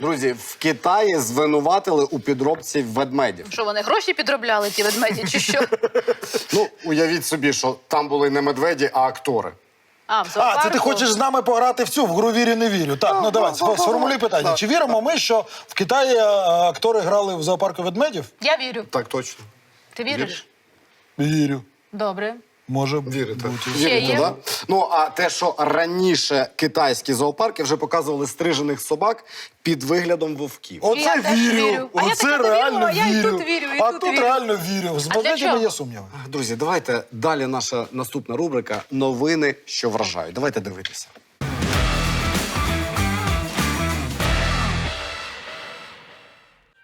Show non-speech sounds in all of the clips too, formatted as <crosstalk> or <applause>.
Друзі, в Китаї звинуватили у підробці ведмедів. Що вони гроші підробляли, ті ведмеді, чи що? <laughs> Ну, уявіть собі, що там були не медведі, а актори. А, в А, це зоопарку? ти хочеш з нами пограти в цю в гру вірю, не вірю. Так, ну давай, ну, ну, сформулюй ну, питання. так. Чи віримо ми, що в Китаї е, актори грали в зоопарку ведмедів? Я вірю. Так точно. Ти віриш? Вірю. Добре. Може вірити. бути. Вірите, да? Ну, а те, що раніше китайські зоопарки вже показували стрижених собак під виглядом вовків. Оце Я теж вірю. вірю. А я Оце так не реально вірила, я і тут вірю, і а тут тут вірю. реально вірю. З для ведмедями чого? є сумніви. Друзі, давайте далі наша наступна рубрика Новини, що вражають. Давайте дивитися.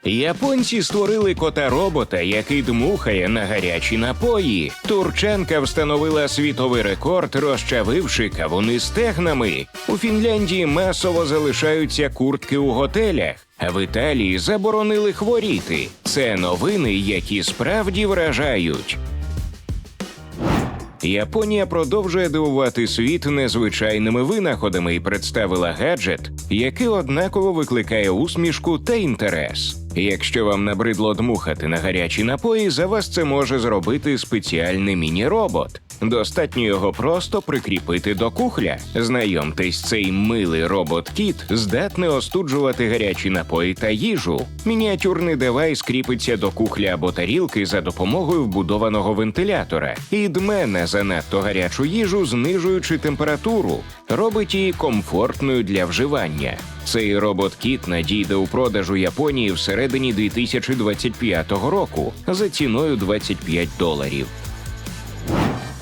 Японці створили кота-робота, який дмухає на гарячі напої. Турченка встановила світовий рекорд, розчавивши кавуни стегнами. У Фінляндії масово залишаються куртки у готелях, а в Італії заборонили хворіти. Це новини, які справді вражають. Японія продовжує дивувати світ незвичайними винаходами і представила гаджет, який однаково викликає усмішку та інтерес. Якщо вам набридло дмухати на гарячі напої, за вас це може зробити спеціальний міні-робот. Достатньо його просто прикріпити до кухля. Знайомтесь, цей милий робот-кіт здатний остуджувати гарячі напої та їжу. Мініатюрний девайс кріпиться до кухля або тарілки за допомогою вбудованого вентилятора і дме на занадто гарячу їжу, знижуючи температуру, робить її комфортною для вживання. Цей робот-кіт надійде у продажу Японії всередині 2025 року за ціною 25 доларів.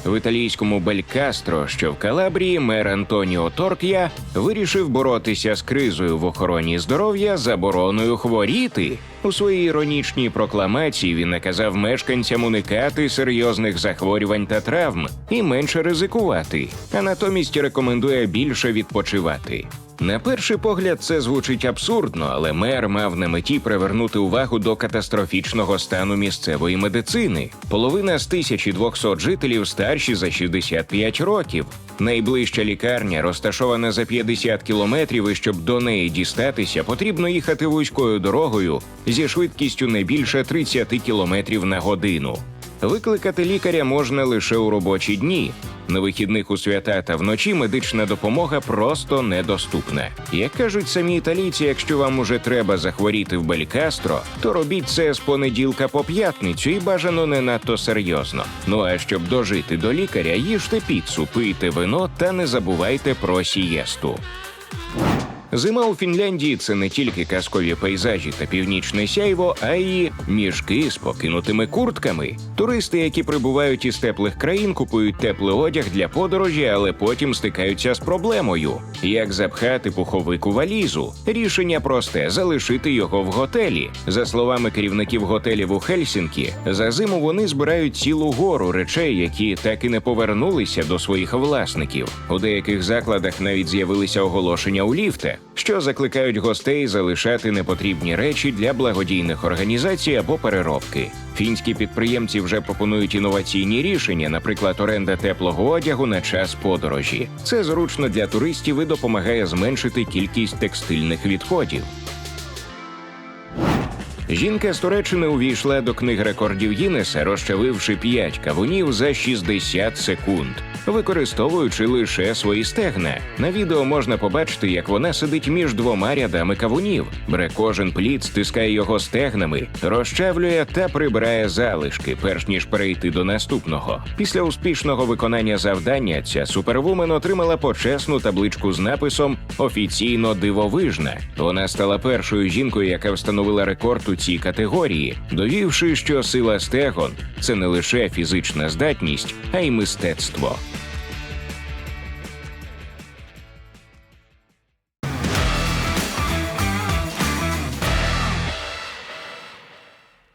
В італійському Белькастро, що в Калабрії, мер Антоніо Торк'я вирішив боротися з кризою в охороні здоров'я забороною хворіти. У своїй іронічній прокламації він наказав мешканцям уникати серйозних захворювань та травм і менше ризикувати, а натомість рекомендує більше відпочивати. На перший погляд, це звучить абсурдно, але мер мав на меті привернути увагу до катастрофічного стану місцевої медицини. Половина з 1200 жителів старші за 65 років. Найближча лікарня розташована за 50 кілометрів, і щоб до неї дістатися, потрібно їхати вузькою дорогою зі швидкістю не більше 30 кілометрів на годину. Викликати лікаря можна лише у робочі дні. На вихідних у свята та вночі медична допомога просто недоступна. Як кажуть самі італійці, якщо вам уже треба захворіти в Белькастро, то робіть це з понеділка по п'ятницю і бажано не надто серйозно. Ну а щоб дожити до лікаря, їжте піцу, пийте вино та не забувайте про сієсту. Зима у Фінляндії це не тільки казкові пейзажі та північне сяйво, а й мішки з покинутими куртками. Туристи, які прибувають із теплих країн, купують теплий одяг для подорожі, але потім стикаються з проблемою: як запхати пуховик у валізу. Рішення просте залишити його в готелі. За словами керівників готелів у Хельсінкі, за зиму вони збирають цілу гору речей, які так і не повернулися до своїх власників. У деяких закладах навіть з'явилися оголошення у ліфтах, що закликають гостей залишати непотрібні речі для благодійних організацій або переробки. Фінські підприємці вже пропонують інноваційні рішення, наприклад, оренда теплого одягу на час подорожі. Це зручно для туристів і допомагає зменшити кількість текстильних відходів. Жінка з Туреччини увійшла до книг рекордів Гіннеса, розчавивши 5 кавунів за 60 секунд, використовуючи лише свої стегна. На відео можна побачити, як вона сидить між двома рядами кавунів, бере кожен плід, стискає його стегнами, розчавлює та прибирає залишки, перш ніж перейти до наступного. Після успішного виконання завдання ця супервумен отримала почесну табличку з написом Офіційно дивовижна. Вона стала першою жінкою, яка встановила рекорд у цій категорії, довівши, що сила стегон це не лише фізична здатність, а й мистецтво.